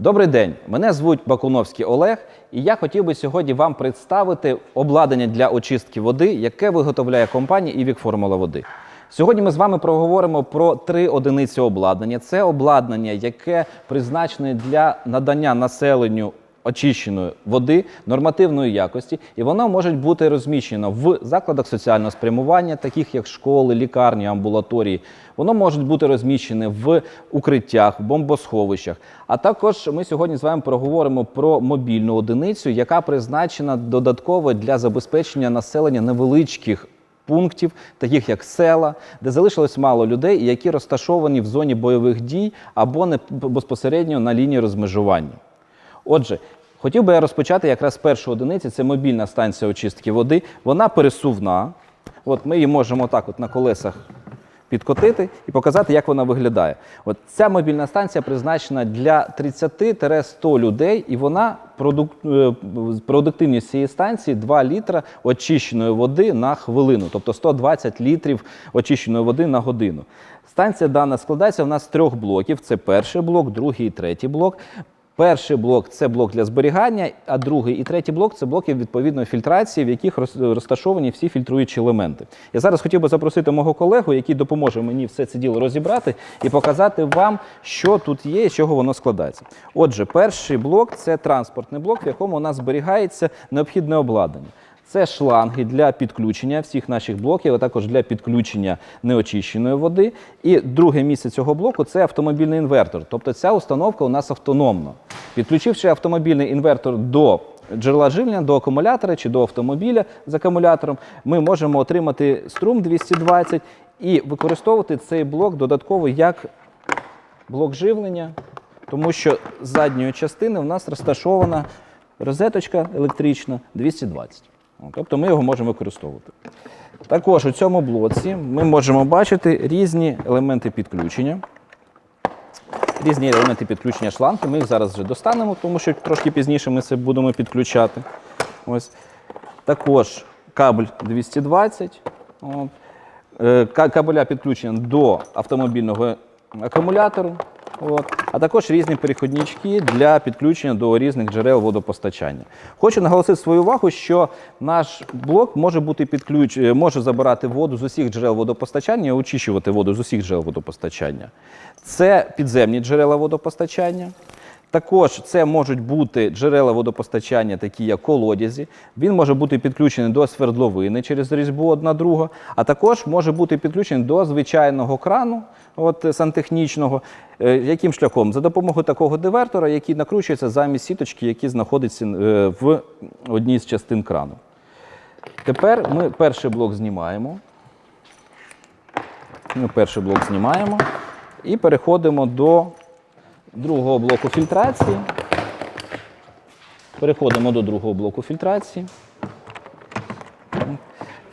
Добрий день, мене звуть Бакуновський Олег, і я хотів би сьогодні вам представити обладнання для очистки води, яке виготовляє компанія «Івік Формула води. Сьогодні ми з вами проговоримо про три одиниці обладнання. Це обладнання, яке призначене для надання населенню очищеної води нормативної якості, і воно може бути розміщено в закладах соціального спрямування, таких як школи, лікарні, амбулаторії. Воно може бути розміщене в укриттях, в бомбосховищах. А також ми сьогодні з вами проговоримо про мобільну одиницю, яка призначена додатково для забезпечення населення невеличких пунктів, таких як села, де залишилось мало людей, які розташовані в зоні бойових дій або не безпосередньо на лінії розмежування. Отже, хотів би я розпочати якраз з першої одиниці. Це мобільна станція очистки води. Вона пересувна. От ми її можемо так от на колесах підкотити і показати, як вона виглядає. От ця мобільна станція призначена для 30-100 людей, і вона е, продуктивність цієї станції 2 літра очищеної води на хвилину, тобто 120 літрів очищеної води на годину. Станція дана складається в нас з трьох блоків: це перший блок, другий і третій блок. Перший блок це блок для зберігання, а другий і третій блок це блоки відповідної фільтрації, в яких розташовані всі фільтруючі елементи. Я зараз хотів би запросити мого колегу, який допоможе мені все це діло розібрати і показати вам, що тут є і з чого воно складається. Отже, перший блок це транспортний блок, в якому у нас зберігається необхідне обладнання. Це шланги для підключення всіх наших блоків, а також для підключення неочищеної води. І друге місце цього блоку це автомобільний інвертор. Тобто ця установка у нас автономна. Підключивши автомобільний інвертор до джерела живлення, до акумулятора чи до автомобіля з акумулятором, ми можемо отримати струм 220 і використовувати цей блок додатково як блок живлення, тому що з задньої частини в нас розташована розеточка електрична 220. О, Тобто ми його можемо використовувати. Також у цьому блоці ми можемо бачити різні елементи підключення. Різні елементи підключення шланги. Ми їх зараз вже достанемо, тому що трошки пізніше ми це будемо підключати. Ось. Також кабель 220. От. Е, Кабеля підключення до автомобільного акумулятору. От. А також різні переходнички для підключення до різних джерел водопостачання. Хочу наголосити свою увагу, що наш блок може бути підключ... е, може забирати воду з усіх джерел водопостачання очищувати воду з усіх джерел водопостачання. Це підземні джерела водопостачання. Також це можуть бути джерела водопостачання, такі як колодязі. Він може бути підключений до свердловини через різьбу одна друга, а також може бути підключений до звичайного крану, от сантехнічного. Е, Яким шляхом? За допомогою такого дивертора, який накручується замість сіточки, які знаходиться е, в одній з частин крану. Тепер ми перший блок знімаємо. Ми перший блок знімаємо і переходимо до другого блоку фільтрації. Переходимо до другого блоку фільтрації.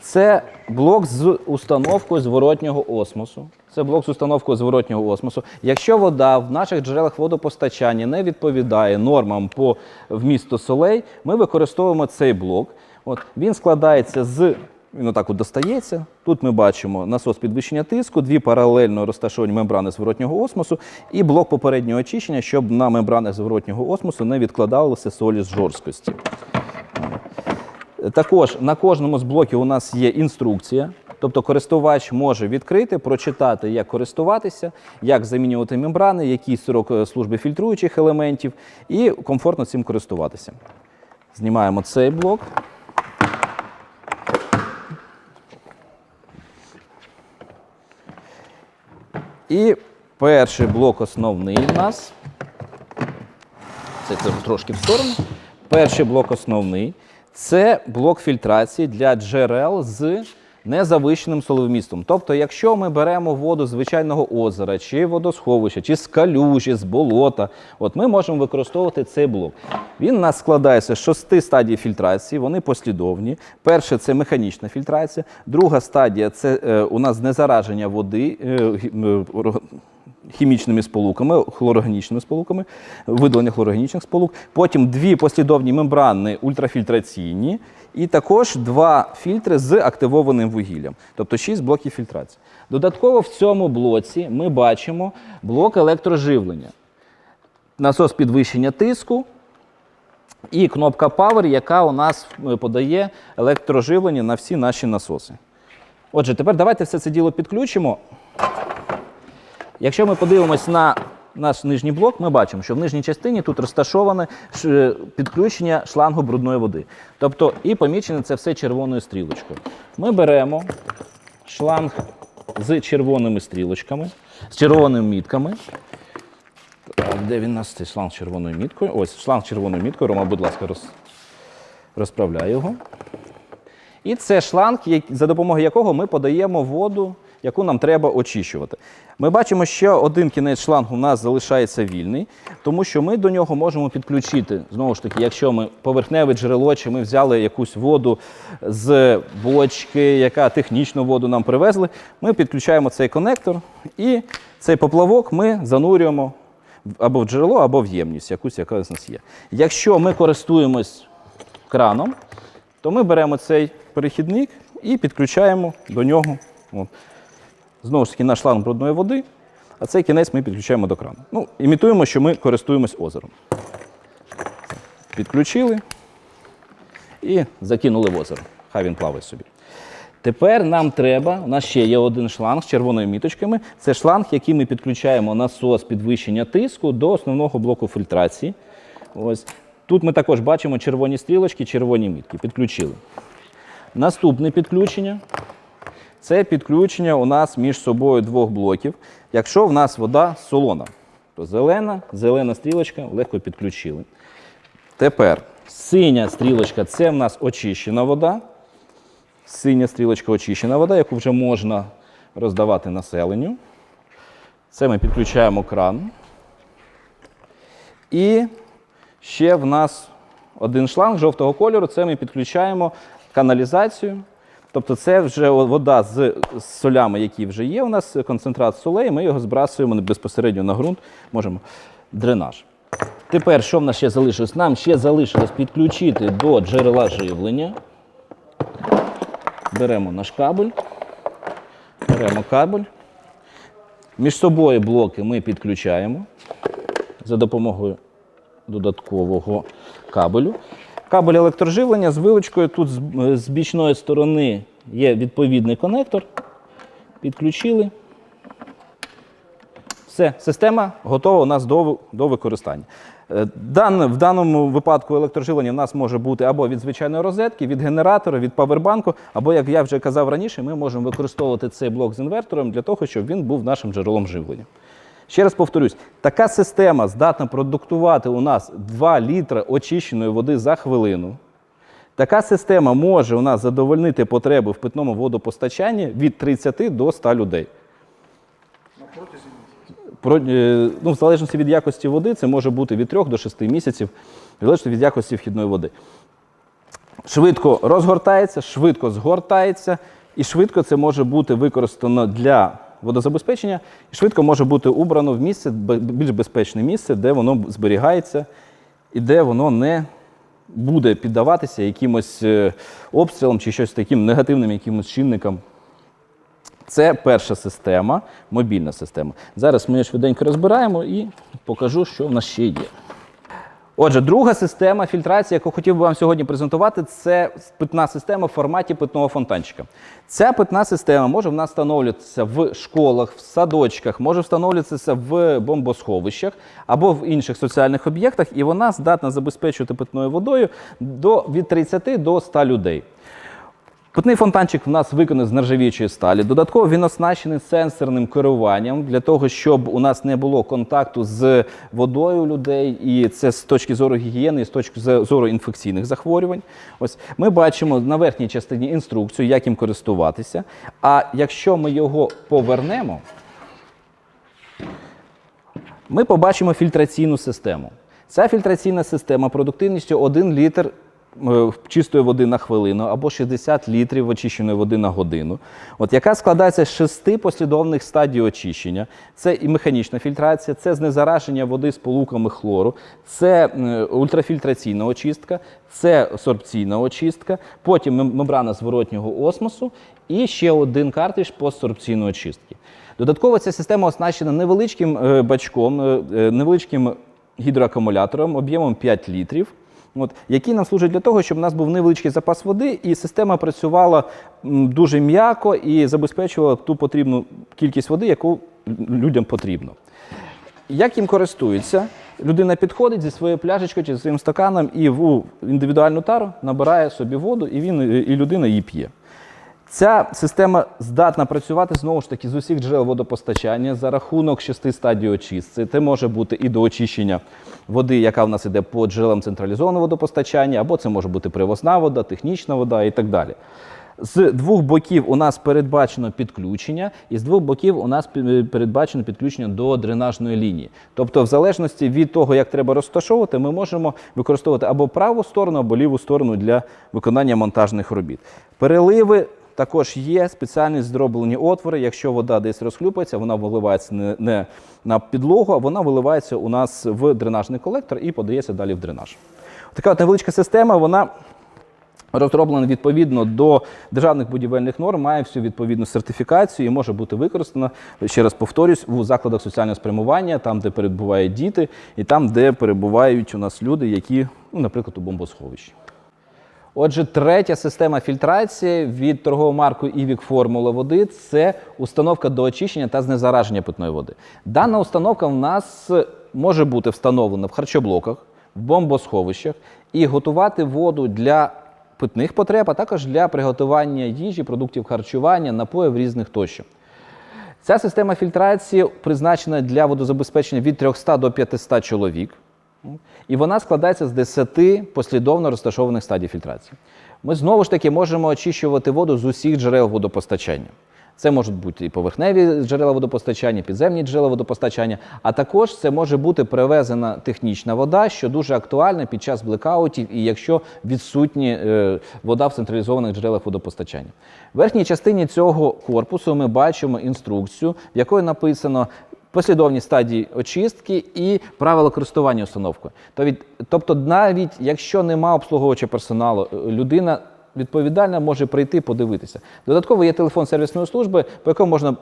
Це блок з установкою зворотнього осмосу. Це блок з установкою зворотнього осмосу. Якщо вода в наших джерелах водопостачання не відповідає нормам по вмісту солей, ми використовуємо цей блок. От, він складається з. Він отак от достається. Тут ми бачимо насос підвищення тиску, дві паралельно розташовані мембрани зворотнього осмосу і блок попереднього очищення, щоб на мембранах зворотнього осмосу не відкладалися солі з жорсткості. Також на кожному з блоків у нас є інструкція. Тобто користувач може відкрити, прочитати, як користуватися, як замінювати мембрани, який срок е, служби фільтруючих елементів, і комфортно цим користуватися. Знімаємо цей блок. І перший блок основний в нас. Це, це трошки в сторону. Перший блок основний це блок фільтрації для джерел з незавищеним соловмістом. Тобто, якщо ми беремо воду з звичайного озера, чи водосховища, чи з калюжі, з болота, от ми можемо використовувати цей блок. Він у нас складається з шести стадій фільтрації, вони послідовні. Перше це механічна фільтрація, друга стадія це е, у нас незараження води. е, е, хімічними сполуками, хлорогенічними сполуками, видалення хлорогенічних сполук. Потім дві послідовні мембрани ультрафільтраційні, і також два фільтри з активованим вугіллям, тобто шість блоків фільтрації. Додатково в цьому блоці ми бачимо блок електроживлення. насос підвищення тиску і кнопка Power, яка у нас е, подає електроживлення на всі наші насоси. Отже, тепер давайте все це діло підключимо. Якщо ми подивимось на наш нижній блок, ми бачимо, що в нижній частині тут розташоване підключення шлангу брудної води. Тобто і помічено це все червоною стрілочкою. Ми беремо шланг з червоними стрілочками, з червоними мітками. Де він у нас цей шланг з червоною міткою? Ось шланг з червоною міткою. Рома, будь ласка, роз... розправляй його. І це шланг, за допомогою якого ми подаємо воду, яку нам треба очищувати. Ми бачимо, що один кінець шлангу у нас залишається вільний, тому що ми до нього можемо підключити, знову ж таки, якщо ми поверхневе джерело, чи ми взяли якусь воду з бочки, яка технічну воду нам привезли, ми підключаємо цей конектор і цей поплавок ми занурюємо або в джерело, або в ємність, якусь, яка у нас є. Якщо ми користуємось краном, то ми беремо цей перехідник і підключаємо до нього. От. Знову ж таки, наш шланг брудної води, а цей кінець ми підключаємо до крану. Ну, імітуємо, що ми користуємось озером. Підключили і закинули в озеро. Хай він плаває собі. Тепер нам треба, у нас ще є один шланг з червоними міточками. Це шланг, який ми підключаємо насос підвищення тиску до основного блоку фільтрації. Ось. Тут ми також бачимо червоні стрілочки, червоні мітки. Підключили. Наступне підключення це підключення у нас між собою двох блоків. Якщо в нас вода солона, то зелена, зелена стрілочка легко підключили. Тепер синя стрілочка це в нас очищена вода. Синя стрілочка очищена вода, яку вже можна роздавати населенню. Це ми підключаємо кран. І ще в нас один шланг жовтого кольору. Це ми підключаємо каналізацію. Тобто це вже вода з солями, які вже є. У нас концентрат солей, ми його збрасуємо безпосередньо на ґрунт, можемо дренаж. Тепер, що в нас ще залишилось? Нам ще залишилось підключити до джерела живлення. Беремо наш кабель, беремо кабель. Між собою блоки ми підключаємо за допомогою додаткового кабелю. Кабель електроживлення з вилочкою. Тут з, бічної сторони є відповідний конектор. Підключили. Все, система готова у нас до, до використання. Е, Дан, в даному випадку електроживлення в нас може бути або від звичайної розетки, від генератора, від павербанку, або, як я вже казав раніше, ми можемо використовувати цей блок з інвертором для того, щоб він був нашим джерелом живлення. Ще раз повторюсь, така система здатна продуктувати у нас 2 літри очищеної води за хвилину. Така система може у нас задовольнити потреби в питному водопостачанні від 30 до 100 людей. Про, е, ну, в залежності від якості води, це може бути від 3 до 6 місяців, залежно від якості вхідної води. Швидко розгортається, швидко згортається, і швидко це може бути використано для водозабезпечення, і швидко може бути убрано в місце, більш безпечне місце, де воно зберігається і де воно не буде піддаватися якимось е, обстрілам чи щось таким негативним якимось чинникам. Це перша система, мобільна система. Зараз ми її швиденько розбираємо і покажу, що в нас ще є. Отже, друга система фільтрації, яку хотів би вам сьогодні презентувати, це питна система в форматі питного фонтанчика. Ця питна система може в нас встановлюватися в школах, в садочках, може встановлюватися в бомбосховищах або в інших соціальних об'єктах, і вона здатна забезпечувати питною водою до, від 30 до 100 людей. Питний фонтанчик в нас виконаний з нержавіючої сталі. Додатково він оснащений сенсорним керуванням для того, щоб у нас не було контакту з водою людей, і це з точки зору гігієни, і з точки зору інфекційних захворювань. Ось ми бачимо на верхній частині інструкцію, як їм користуватися. А якщо ми його повернемо, ми побачимо фільтраційну систему. Ця фільтраційна система продуктивністю 1 літр чистої води на хвилину або 60 літрів очищеної води на годину, от яка складається з шести послідовних стадій очищення. Це і механічна фільтрація, це знезараження води з полуками хлору, це е, ультрафільтраційна очистка, це сорбційна очистка, потім мем- мембрана зворотнього осмосу і ще один картридж постсорбційної очистки. Додатково ця система оснащена невеличким е, бачком, е, е, невеличким гідроакумулятором об'ємом 5 літрів. От, який нам служить для того, щоб у нас був невеличкий запас води, і система працювала дуже м'яко і забезпечувала ту потрібну кількість води, яку людям потрібно. Як їм користуються? Людина підходить зі своєю пляшечкою чи зі своїм стаканом і в індивідуальну тару набирає собі воду, і, він, і людина її п'є. Ця система здатна працювати знову ж таки з усіх джерел водопостачання за рахунок шести стадій очистки. Це може бути і до очищення води, яка в нас іде по джерелам централізованого водопостачання, або це може бути привозна вода, технічна вода і так далі. З двох боків у нас передбачено підключення, і з двох боків у нас передбачено підключення до дренажної лінії. Тобто, в залежності від того, як треба розташовувати, ми можемо використовувати або праву сторону, або ліву сторону для виконання монтажних робіт. Переливи також є спеціальні зроблені отвори. Якщо вода десь розхлюпається, вона виливається не, на підлогу, а вона виливається у нас в дренажний колектор і подається далі в дренаж. Така от невеличка система, вона розроблена відповідно до державних будівельних норм, має всю відповідну сертифікацію і може бути використана, ще раз повторюсь, у закладах соціального спрямування, там, де перебувають діти, і там, де перебувають у нас люди, які, ну, наприклад, у бомбосховищі. Отже, третя система фільтрації від торгової марки «Івік Формула води це установка до очищення та знезараження питної води. Дана установка в нас може бути встановлена в харчоблоках, в бомбосховищах і готувати воду для питних потреб, а також для приготування їжі, продуктів харчування, напоїв різних тощо. Ця система фільтрації призначена для водозабезпечення від 300 до 500 чоловік. І вона складається з 10 послідовно розташованих стадій фільтрації. Ми знову ж таки можемо очищувати воду з усіх джерел водопостачання. Це можуть бути і поверхневі джерела водопостачання, підземні джерела водопостачання, а також це може бути привезена технічна вода, що дуже актуальна під час блекаутів і якщо відсутні е, вода в централізованих джерелах водопостачання. В верхній частині цього корпусу ми бачимо інструкцію, в якої написано послідовні стадії очистки і правила користування установкою. Тобто, навіть якщо нема обслуговувача персоналу, е, людина відповідальна може прийти подивитися. Додатково є телефон сервісної служби, по якому можна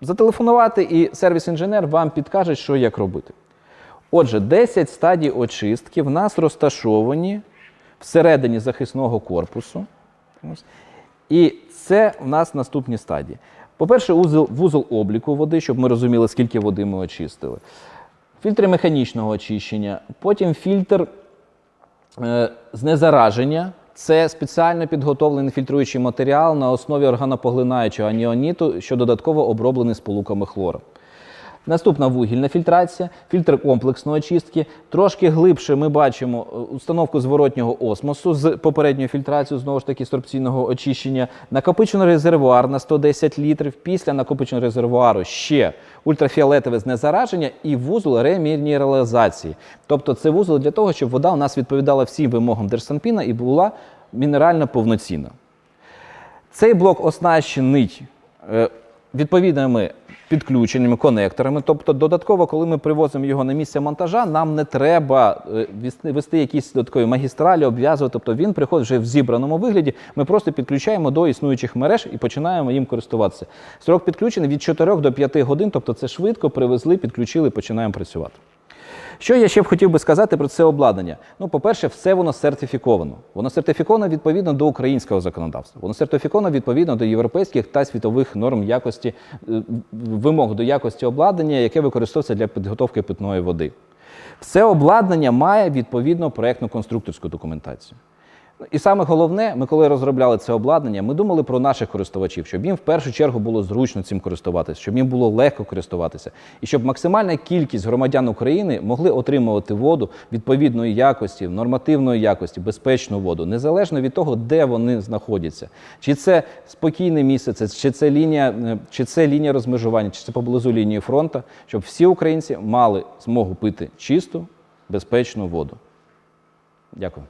зателефонувати, і сервіс-інженер вам підкаже, що як робити. Отже, 10 стадій очистки в нас розташовані всередині захисного корпусу. І це в нас наступні стадії. По-перше, вузол, вузол обліку води, щоб ми розуміли, скільки води ми очистили. Фільтри механічного очищення, потім фільтр е, знезараження. Це спеціально підготовлений фільтруючий матеріал на основі органопоглинаючого аніоніту, що додатково оброблений сполуками хлору. Наступна вугільна фільтрація, фільтр комплексної очистки. Трошки глибше ми бачимо е, установку зворотнього осмосу з попередньою фільтрацією, знову ж таки, сорбційного очищення. Накопичений резервуар на 110 літрів. Після накопиченого резервуару ще ультрафіолетове знезараження і вузол ремінералізації. Тобто це вузол для того, щоб вода у нас відповідала всім вимогам Держсанпіна і була мінерально повноцінна. Цей блок оснащений е, відповідними підключеннями, конекторами. Тобто, додатково, коли ми привозимо його на місце монтажа, нам не треба е, вести, якісь додаткові магістралі, обв'язувати. Тобто він приходить вже в зібраному вигляді. Ми просто підключаємо до існуючих мереж і починаємо їм користуватися. Срок підключення від 4 до 5 годин, тобто це швидко привезли, підключили, починаємо працювати. Що я ще б хотів би сказати про це обладнання? Ну, по-перше, все воно сертифіковано. Воно сертифіковано відповідно до українського законодавства. Воно сертифіковано відповідно до європейських та світових норм якості, е, вимог до якості обладнання, яке використовується для підготовки питної води. Все обладнання має відповідно проєктно-конструкторську документацію. І саме головне, ми коли розробляли це обладнання, ми думали про наших користувачів, щоб їм в першу чергу було зручно цим користуватися, щоб їм було легко користуватися, і щоб максимальна кількість громадян України могли отримувати воду відповідної якості, нормативної якості, безпечну воду, незалежно від того, де вони знаходяться. Чи це спокійне місце, чи це лінія, е, чи це лінія розмежування, чи це поблизу лінії фронту, щоб всі українці мали змогу пити чисту, безпечну воду. Дякую.